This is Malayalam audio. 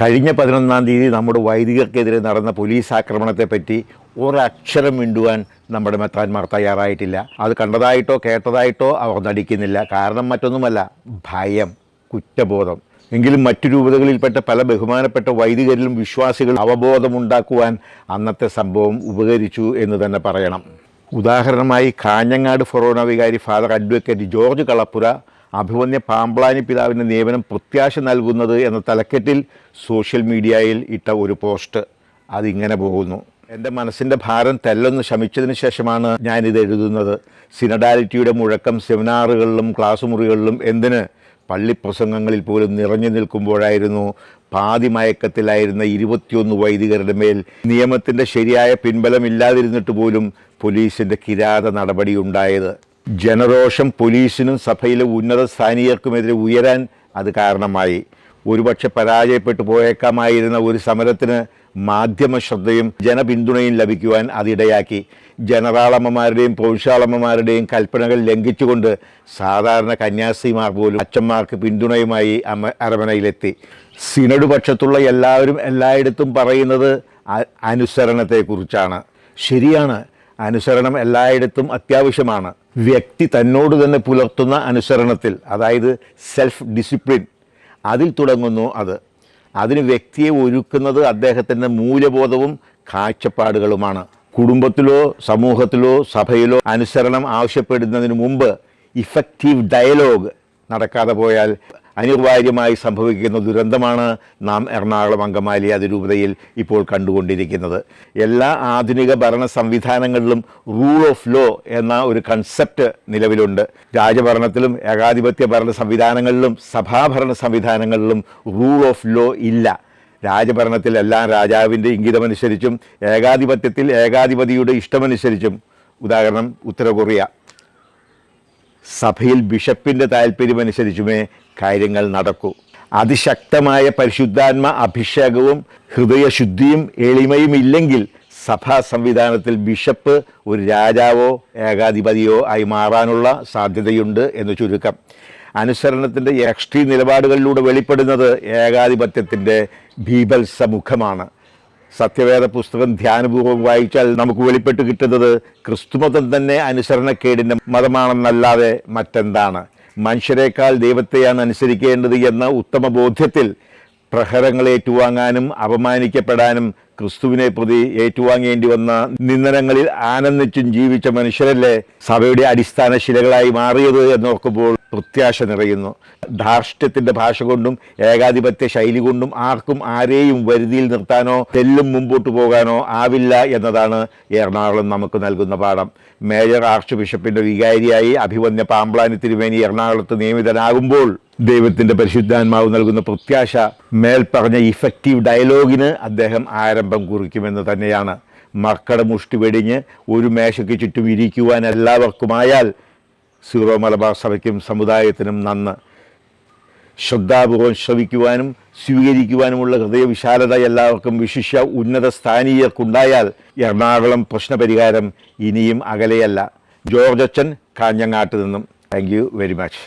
കഴിഞ്ഞ പതിനൊന്നാം തീയതി നമ്മുടെ വൈദികർക്കെതിരെ നടന്ന പോലീസ് ആക്രമണത്തെപ്പറ്റി ഒരക്ഷരം മിണ്ടുവാൻ നമ്മുടെ മെത്താന്മാർ തയ്യാറായിട്ടില്ല. അത് കണ്ടതായിട്ടോ കേട്ടതായിട്ടോ അവർ നടിക്കുന്നില്ല. കാരണം മറ്റൊന്നുമല്ല ഭയം കുറ്റബോധം. എങ്കിലും മറ്റു രൂപതകളിൽപ്പെട്ട പല ബഹുമാനപ്പെട്ട വൈദികരിലും വിശ്വാസികൾ അവബോധമുണ്ടാക്കുവാൻ അന്നത്തെ സംഭവം ഉപകരിച്ചു എന്ന് തന്നെ പറയണം. ഉദാഹരണമായി കാഞ്ഞങ്ങാട് ഫൊറോണ വികാരി ഫാദർ അഡ്വക്കേറ്റ് ജോർജ് കളപ്പുര അഭിമന്യ പാമ്പ്ളാനി പിതാവിന്റെ നിയമനം പ്രത്യാശ നൽകുന്നത് എന്ന തലക്കെട്ടിൽ സോഷ്യൽ മീഡിയയിൽ ഇട്ട ഒരു പോസ്റ്റ്. അതിങ്ങനെ പോകുന്നു. എന്റെ മനസ്സിന്റെ ഭാരം തെല്ലൊന്ന് ശമിച്ചതിന് ശേഷമാണ് ഞാനിത് എഴുതുന്നത്. സിനഡാലിറ്റിയുടെ മുഴക്കം സെമിനാറുകളിലും ക്ലാസ് മുറികളിലും എന്തിന് പള്ളിപ്രസംഗങ്ങളിൽ പോലും നിറഞ്ഞു നിൽക്കുമ്പോഴായിരുന്നു പാതി മയക്കത്തിലായിരുന്ന ഇരുപത്തിയൊന്ന് വൈദികരുടെ മേൽ നിയമത്തിന്റെ ശരിയായ പിൻബലമില്ലാതിരുന്നിട്ട് പോലും പോലീസിന്റെ കിരാത നടപടിയുണ്ടായത് ജനരോഷം പോലീസിനും സഭയിലെ ഉന്നത സ്ഥാനീയർക്കുമെതിരെ ഉയരാൻ അത് കാരണമായി. ഒരുപക്ഷെ പരാജയപ്പെട്ടു പോയേക്കാമായിരുന്ന ഒരു സമരത്തിന് മാധ്യമ ശ്രദ്ധയും ജനപിന്തുണയും ലഭിക്കുവാൻ അതിടയാക്കി ജനറാളമ്മമാരുടെയും പ്രൊവിൻഷ്യാളമ്മമാരുടെയും കൽപ്പനകൾ ലംഘിച്ചുകൊണ്ട് സാധാരണ കന്യാസ്ത്രീമാർ പോലും അച്ഛന്മാർക്ക് പിന്തുണയുമായി അമ അരമനയിലെത്തി. സിനഡ് പക്ഷത്തുള്ള എല്ലാവരും എല്ലായിടത്തും പറയുന്നത് അനുസരണത്തെക്കുറിച്ചാണ്. ശരിയാണ് അനുസരണം എല്ലായിടത്തും അത്യാവശ്യമാണ്. വ്യക്തി തന്നോട് തന്നെ പുലർത്തുന്ന അനുസരണത്തിൽ അതായത് സെൽഫ് ഡിസിപ്ലിൻ അതിൽ തുടങ്ങുന്നു അത്. അതിന് വ്യക്തിയെ ഒരുക്കുന്നത് അദ്ദേഹത്തിന്റെ മൂല്യബോധവും കാഴ്ചപ്പാടുകളുമാണ്. കുടുംബത്തിലോ സമൂഹത്തിലോ സഭയിലോ അനുസരണം ആവശ്യപ്പെടുന്നതിന് മുമ്പ് ഇഫക്റ്റീവ് ഡയലോഗ് നടക്കാതെ പോയാൽ അനിവാര്യമായി സംഭവിക്കുന്ന ദുരന്തമാണ് നാം എറണാകുളം അങ്കമാലി അതിരൂപതയിൽ ഇപ്പോൾ കണ്ടുകൊണ്ടിരിക്കുന്നത്. എല്ലാ ആധുനിക ഭരണ സംവിധാനങ്ങളിലും റൂൾ ഓഫ് ലോ എന്ന ഒരു കൺസെപ്റ്റ് നിലവിലുണ്ട്. രാജഭരണത്തിലും ഏകാധിപത്യ ഭരണ സംവിധാനങ്ങളിലും സഭാഭരണ സംവിധാനങ്ങളിലും റൂൾ ഓഫ് ലോ ഇല്ല. രാജഭരണത്തിൽ എല്ലാം രാജാവിന്റെ ഇംഗിതമനുസരിച്ചും ഏകാധിപത്യത്തിൽ ഏകാധിപതിയുടെ ഇഷ്ടമനുസരിച്ചും. ഉദാഹരണം ഉത്തര കൊറിയ സഭയിൽ ബിഷപ്പിന്റെ താല്പര്യമനുസരിച്ചുമേ കാര്യങ്ങൾ നടക്കൂ. അതിശക്തമായ പരിശുദ്ധാത്മ അഭിഷേകവും ഹൃദയശുദ്ധിയും എളിമയും ഇല്ലെങ്കിൽ സഭാ സംവിധാനത്തിൽ ബിഷപ്പ് ഒരു രാജാവോ ഏകാധിപതിയോ ആയി മാറാനുള്ള സാധ്യതയുണ്ട് എന്ന് ചുരുക്കം. അനുസരണത്തിന്റെ എക്സ്ട്രീം നിലപാടുകളിലൂടെ വെളിപ്പെടുന്നത് ഏകാധിപത്യത്തിന്റെ ഭീഭത്സമുഖമാണ് സത്യവേദ പുസ്തകം ധ്യാനപൂർവം വായിച്ചാൽ നമുക്ക് വെളിപ്പെട്ട് കിട്ടുന്നത് ക്രിസ്തുമതം തന്നെ അനുസരണക്കേടിന്റെ മതമാണെന്നല്ലാതെ മറ്റെന്താണ്? മനുഷ്യരെക്കാൾ ദൈവത്തെയാണ് അനുസരിക്കേണ്ടത് എന്ന ഉത്തമ ബോധ്യത്തിൽ പ്രഹരങ്ങൾ ഏറ്റുവാങ്ങാനും അപമാനിക്കപ്പെടാനും ക്രിസ്തുവിനെ പ്രതി ഏറ്റുവാങ്ങേണ്ടി വന്ന നിന്ദനങ്ങളിൽ ആനന്ദിച്ചും ജീവിച്ച മനുഷ്യരല്ലേ സഭയുടെ അടിസ്ഥാന ശിലകളായി മാറിയത് എന്നോർക്കുമ്പോൾ പ്രത്യാശ നിറയുന്നു. ധാർഷ്ട്യത്തിന്റെ ഭാഷ കൊണ്ടും ഏകാധിപത്യ ശൈലി കൊണ്ടും ആർക്കും ആരെയും വരുതിയിൽ നിർത്താനോ തെല്ലും മുമ്പോട്ട് പോകാനോ ആവില്ല എന്നതാണ് എറണാകുളം നമുക്ക് നൽകുന്ന പാഠം. മേജർ ആർച്ച് ബിഷപ്പിന്റെ വികാരിയായി അഭിവന്യ പാമ്പ്ലാനി തിരുമേനി എറണാകുളത്ത് നിയമിതനാകുമ്പോൾ ദൈവത്തിന്റെ പരിശുദ്ധാത്മാവ് നൽകുന്ന പ്രത്യാശ മേൽപ്പറഞ്ഞ ഇഫക്റ്റീവ് ഡയലോഗിന് അദ്ദേഹം ആരംഭം കുറിക്കുമെന്ന് തന്നെയാണ്. മർക്കട മുഷ്ടി വെടിഞ്ഞ് ഒരു മേശയ്ക്ക് ചുറ്റും ഇരിക്കുവാൻ എല്ലാവർക്കുമായാൽ സീറോ മലബാർ സഭയ്ക്കും സമുദായത്തിനും നന്ന് ശ്രദ്ധാപൂർവം ശ്രവിക്കുവാനും സ്വീകരിക്കുവാനുമുള്ള ഹൃദയവിശാലത എല്ലാവർക്കും വിശിഷ്യ ഉന്നത സ്ഥാനീയർക്കുണ്ടായാൽ എറണാകുളം പ്രശ്നപരിഹാരം ഇനിയും അകലെയല്ല. ജോർജ് അച്ഛൻ കാഞ്ഞങ്ങാട്ട് നിന്നും. Thank you very much